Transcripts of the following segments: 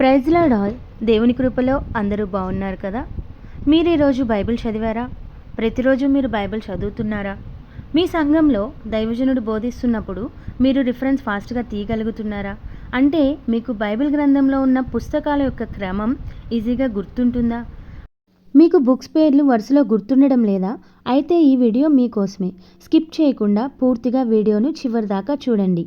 Praise lord all. దేవుని కృపలో అందరూ బాగున్నారు కదా? మీరు ఈరోజు బైబిల్ చదివారా? ప్రతిరోజు మీరు బైబిల్ చదువుతున్నారా? మీ సంఘంలో దైవజనుడు బోధిస్తున్నప్పుడు మీరు రిఫరెన్స్ ఫాస్ట్గా తీయగలుగుతున్నారా? అంటే మీకు బైబిల్ గ్రంథంలో ఉన్న పుస్తకాల యొక్క క్రమం ఈజీగా గుర్తుంటుందా? మీకు బుక్స్ పేర్లు వరుసలో గుర్తుండడం లేదా? అయితే ఈ వీడియో మీకోసమే. స్కిప్ చేయకుండా పూర్తిగా వీడియోను చివరి దాకా చూడండి.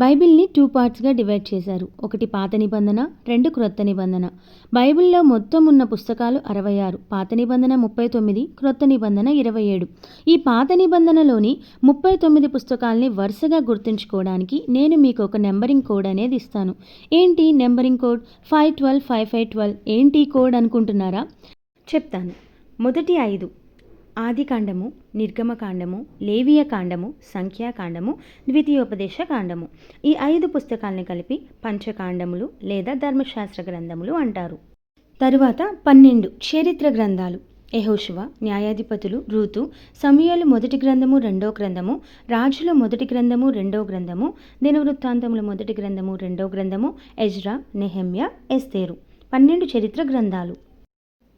బైబిల్ని టూ పార్ట్స్గా డివైడ్ చేశారు. ఒకటి పాత నిబంధన రెండు క్రొత్త నిబంధన. బైబిల్లో మొత్తం ఉన్న పుస్తకాలు అరవై ఆరు. పాత నిబంధన ముప్పై తొమ్మిది క్రొత్త నిబంధన ఇరవై ఏడు. ఈ పాత నిబంధనలోని ముప్పై తొమ్మిది పుస్తకాల్ని వరుసగా గుర్తుంచుకోవడానికి నేను మీకు ఒక నెంబరింగ్ కోడ్ అనేది ఇస్తాను. ఏంటి numbering code? Five twelve five five twelve. ఏంటి కోడ్ అనుకుంటున్నారా? చెప్తాను. మొదటి ఐదు. ఆదికాండము నిర్గమకాండము లేవియ కాండము సంఖ్యాకాండము ద్వితీయోపదేశ కాండము ఈ ఐదు పుస్తకాలను కలిపి పంచకాండములు లేదా ధర్మశాస్త్ర గ్రంథములు అంటారు. తరువాత పన్నెండు చరిత్ర గ్రంథాలు. యహోశివ న్యాయాధిపతులు రూతు సమయాలు మొదటి గ్రంథము రెండో గ్రంథము రాజుల మొదటి గ్రంథము రెండో గ్రంథము దినవృత్తాంతముల మొదటి గ్రంథము రెండో గ్రంథము ఎజ్రా నెహమ్య ఎస్తేరు. పన్నెండు చరిత్ర గ్రంథాలు.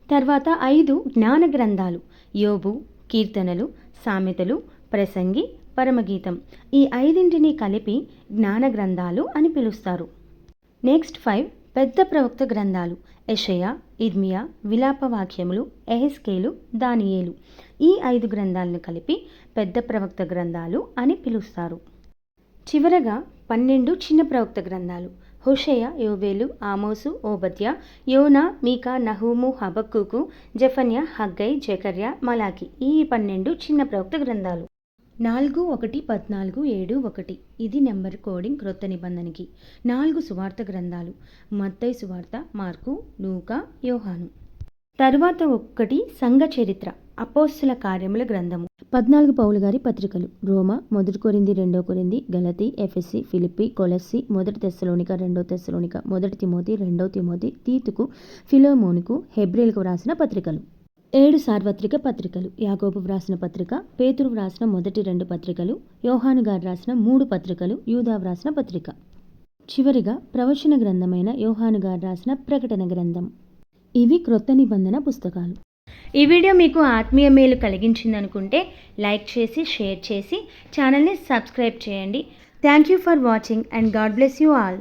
తర్వాత ఐదు జ్ఞాన గ్రంథాలు. యోబు కీర్తనలు సామెతలు ప్రసంగి పరమగీతం. ఈ ఐదింటిని కలిపి జ్ఞాన గ్రంథాలు అని పిలుస్తారు. నెక్స్ట్ ఫైవ్ పెద్ద ప్రవక్త గ్రంథాలు. యషయ ఇర్మియా విలాపవాక్యములు ఎహెస్కేలు దానియేలు. ఈ ఐదు గ్రంథాలను కలిపి పెద్ద ప్రవక్త గ్రంథాలు అని పిలుస్తారు. చివరగా పన్నెండు చిన్న ప్రవక్త గ్రంథాలు. హుషయ యోబేలు ఆమోసు ఓబద్య యోన మీకా నహూము హబక్కుకు జఫన్య హగ్గై జకర్య మలాకి ఈ పన్నెండు చిన్న ప్రవక్త గ్రంథాలు. నాలుగు ఒకటి పద్నాలుగు ఏడు ఒకటి. ఇది నెంబర్ కోడింగ్ క్రొత్త నిబంధనకి. నాలుగు సువార్త గ్రంథాలు. మత్తై సువార్త మార్కు నూక యోహాను. తరువాత ఒక్కటి సంఘ చరిత్ర అపోస్తుల కార్యముల గ్రంథము. పద్నాలుగు పౌలు గారి పత్రికలు. రోమా మొదటి కొరింది రెండో కొరింది గలతి ఎఫ్ఎస్సి ఫిలిప్పి కొలస్సి మొదటి తెస్సలోనిక రెండో తెస్సలోనిక మొదటి తిమోతి రెండో తిమోతి తీతుకు ఫిలోమోనుకు హెబ్రిల్కు వ్రాసిన పత్రికలు. ఏడు సార్వత్రిక పత్రికలు. యాగోబు వ్రాసిన పత్రిక పేతురు వ్రాసిన మొదటి రెండు పత్రికలు యోహాను గారు రాసిన మూడు పత్రికలు యూదా వ్రాసిన పత్రిక. చివరిగా ప్రవచన గ్రంథమైన యోహాను గారు రాసిన ప్రకటన గ్రంథం. ఇవి క్రొత్త నిబంధన పుస్తకాలు. ఈ వీడియో మీకు ఆత్మీయ మేలు కలిగించిందనుకుంటే లైక్ చేసి షేర్ చేసి ఛానల్ని సబ్స్క్రైబ్ చేయండి. Thank you for watching and God bless you all.